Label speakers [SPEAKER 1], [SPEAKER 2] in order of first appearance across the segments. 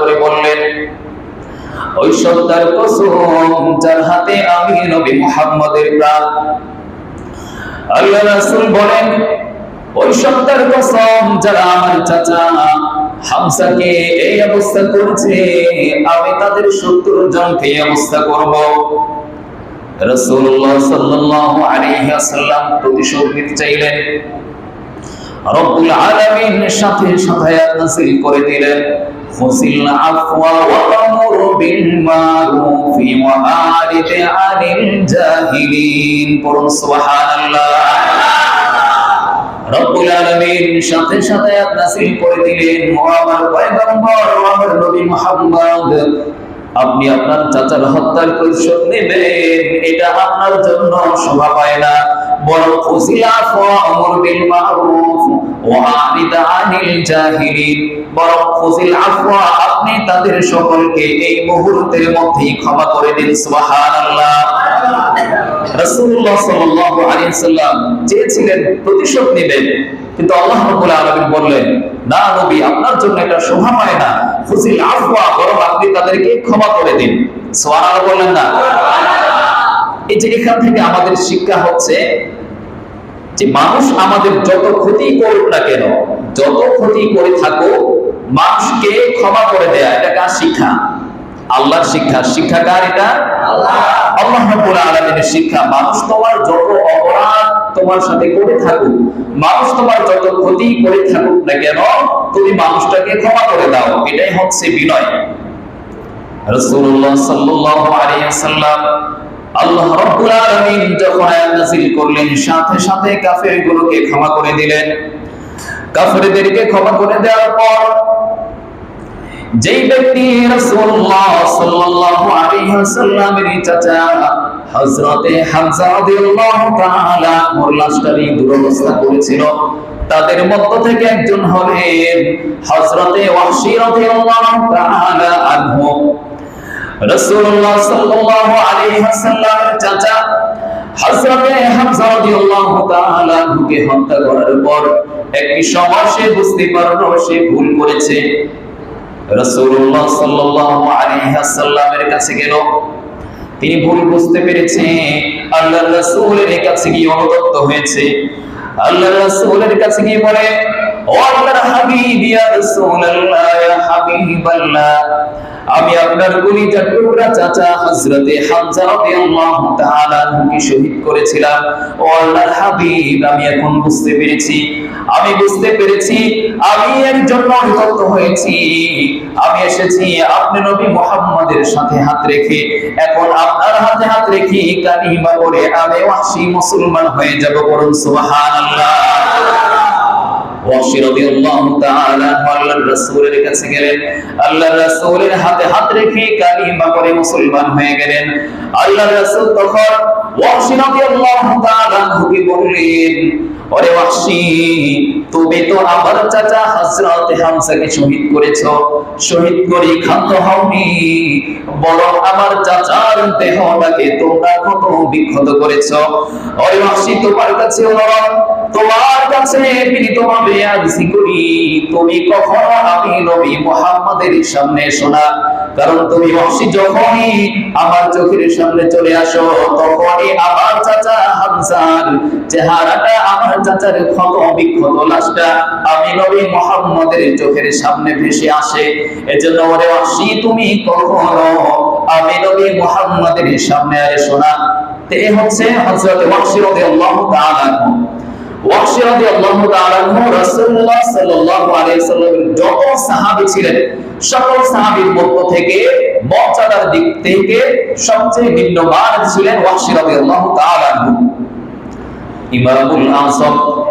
[SPEAKER 1] করে বললেন, ওই সত্তার কসম যার হাতে আমি নবী মুহাম্মদের প্রাণ। আল্লাহ রাসূল বলেন, ওই সত্তার কসম যারা আমার চাচা হামসাকে এই অবস্থা করেছে, আমি তাদের সত্তর জনকে এই অবস্থা করব। রাসূলুল্লাহ সাল্লাল্লাহু আলাইহি ওয়াসাল্লাম প্রতিশোধ নিতে চাইলেন। রব্বুল আলামিন সাথে সাথে নাযিল করে দিলেন ফুসিল আফওয়া ওয়া আমর বিল মারুফি ওয়া আরিদ আনিল জাহিলিন। পড়ুন সুবহানাল্লাহ। রব্বুল আলামিন সাথে করে দিলেন পয়গম্বর নবী মুহাম্মদ, আপনি আপনার চাচার হত্যার প্রতিশোধ নেবেন, এটা আপনার জন্য শোভা পায় না। বরং বিল মারুফ ওয়া জাহিলিন। বরং আফওয়া, আপনি তাদের সকলকে এই মুহূর্তের মধ্যেই ক্ষমা করে দিন, সুবহানাল্লাহ। রাসূলুল্লাহ সাল্লাল্লাহু আলাইহি সাল্লাম চেয়েছিলেন প্রতিশোধ নেবেন, কিন্তু আল্লাহ রাব্বুল আলামিন বললেন, না নবী, আপনার জন্য এটা শোভা পায় না। ফুসিল আফওয়া, বরং আপনি তাদেরকে ক্ষমা করে দিন। সুবহানাল্লাহ বললেন না। এই যে এখান থেকে আমাদের শিক্ষা হচ্ছে যে মানুষ আমাদের যত ক্ষতি করুক না কেন যত ক্ষতি করে থাকুক মানুষকে ক্ষমা করে দেয়া এটা কার শিক্ষা? আল্লাহর শিক্ষা। শিক্ষা কার এটা? আল্লাহ। রাব্বুল আলামিনের শিক্ষা। মানুষ তোমার যত অপরাধ তোমার সাথে করে থাকুক মানুষ তোমার যত ক্ষতি করে থাকুক না কেন তুমি মানুষটাকে ক্ষমা করে দাও। এটাই হচ্ছে বিনয়। রাসূলুল্লাহ সাল্লাল্লাহু আলাইহি ওয়াসাল্লাম আল্লাহ রাব্বুল আলামিন যখন আয়াত নাযিল করলেন, সাথে সাথে কাফেরগুলোকে ক্ষমা করে দিলেন। কাফেরদেরকে ক্ষমা করে দেওয়ার পর যেই ব্যক্তি রাসূলুল্লাহ সাল্লাল্লাহু আলাইহি ওয়াসাল্লামের চাচা হযরতে হামজা রাদিয়াল্লাহু তাআলা ওর লাশটারই দুরবস্থা করেছিল, তাদের মধ্য থেকে একজন হলেন হযরতে ওয়াহশী রাদিয়াল্লাহু তাআলা আনহু রাসূলুল্লাহ সাল্লাল্লাহু তিনি ভুল বুঝতে পেরেছে। আল্লাহর রাসূলের কাছে গিয়ে অনুতপ্ত হয়েছে। আল্লাহর রাসূলের কাছে গিয়ে বলে, ও আল্লাহর আমি আপনার কলিজার টুকরা চাচা হযরতে হামজা রাদিয়াল্লাহু তাআলা আনহুকে শহীদ করেছিলাম। ও আল্লাহর হাবিব, আমি এখন বুঝতে পেরেছি। আমি বুঝতে পেরেছি, আমি এর জন্য অনুতপ্ত হয়েছি। আমি এসেছি আপনি নবী মুহাম্মাদের সাথে হাত রেখে। এখন আপনার হাতে হাত রেখে কালিমা পড়ে আমি ওয়াহশী মুসলমান হয়ে যাব করুন সুবহানাল্লাহ। ওয়াহশী রাদিয়াল্লাহু আল্লাহর রাসূলের কাছে গেলেন। আল্লাহর রাসূলের হাতে হাত রেখে কালিমা পড়ে মুসলমান হয়ে গেলেন। আল্লাহর রাসূল তখন ওয়াহশী রাদিয়াল্লাহু তাআলা বললেন, ওরে ওয়াহশী তুমি তো আমার চাচা হযরত হামজাকে শহীদ করেছ। শহীদ করে ক্ষান্ত হওনি। বরং আমার চাচার দেহটাকে তোমরা কত বিক্ষত করেছ? ওরে ওয়াহশী তোমার কাছে অনুরোধ তোমার কাছে বিনীতভাবে আরজি করি। তুমি কখনো আমি নবী মুহাম্মাদের সামনে শোনা কারণ তুমি ওয়াহশী যখনই আমার চোখের সামনে চলে আসো, তখনই আমার চাচা হামজার চেহারাটা আমার চাচার ক্ষত বিক্ষত লাশটা আমি নবী মুহাম্মাদের চোখের সামনে ভেসে আসে। এজন্য ওরে ওয়াহশী তুমি কখনো আমি নবী মুহাম্মাদের সামনে আর শোনা। তে হচ্ছে হযরত ওয়াহশী রাদিয়াল্লাহু তাআলা ওয়াহশী রাদিয়াল্লাহু তাআলা রাসূলুল্লাহ সাল্লাল্লাহু আলাইহি সাল্লামের যত সাহাবী ছিলেন, সকল সাহাবীর মধ্য থেকে মর্যাদার দিক থেকে সবচেয়ে নিম্নমান ছিলেন ওয়াহশী রাদিয়াল্লাহু তাআলা ইমামুল আযম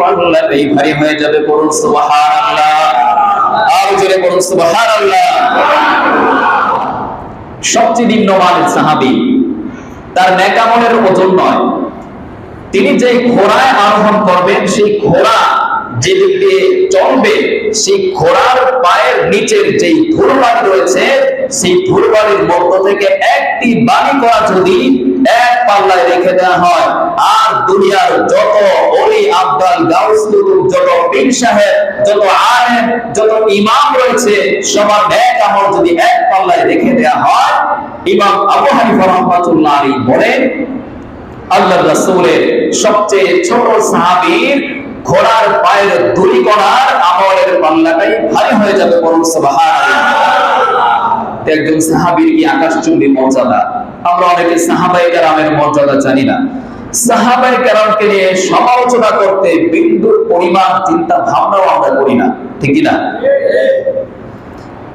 [SPEAKER 1] পাল্লাটাই ভারী হয়ে যাবে বলুন সুবহানাল্লাহ। আর জোরে বলুন, সুবহানাল্লাহ। সবচেয়ে নিম্নমানের সাহাবী, তার নেকামলের ওজন নয়। তিনি যে ঘোড়ায় আরোহণ করবেন, সেই ঘোড়া যে দিক দিয়ে চলবে, সেই ঘোড়ার পায়ের নিচের যেই ধুলবাড়ি রয়েছে, সেই ধুলবাড়ির মধ্য থেকে একটি বাণী করা যদি এক পাল্লায় রেখে দেওয়া হয়। আর দুনিয়ার যত অলি আব্দাল গাউস যত পীর সাহেব, যত আলেম, যত ইমাম রয়েছে, সবার ন্যাক আমল যদি এক পাল্লায় রেখে দেওয়া হয়, ইমাম আবু হানিফা রহমাতুল্লাহ আলাইহি বলেন আল্লাহ রাসূলের সবচেয়ে ছোট সাহাবীর ঘোড়ার পায়ের ধুলি করার আমলের পাল্লাটাই ভারী হয়ে যাবে বলুন সুবহানাল্লাহ। একজন সাহাবীর কি আকাশচুম্বী মর্যাদা? আমরা অনেকে সাহাবাই কারামের মর্যাদা জানি না। সাহাবাই কারামকে নিয়ে সমালোচনা করতে বিন্দুর পরিমাণ চিন্তা ভাবনাও আমরা করি না, ঠিক না?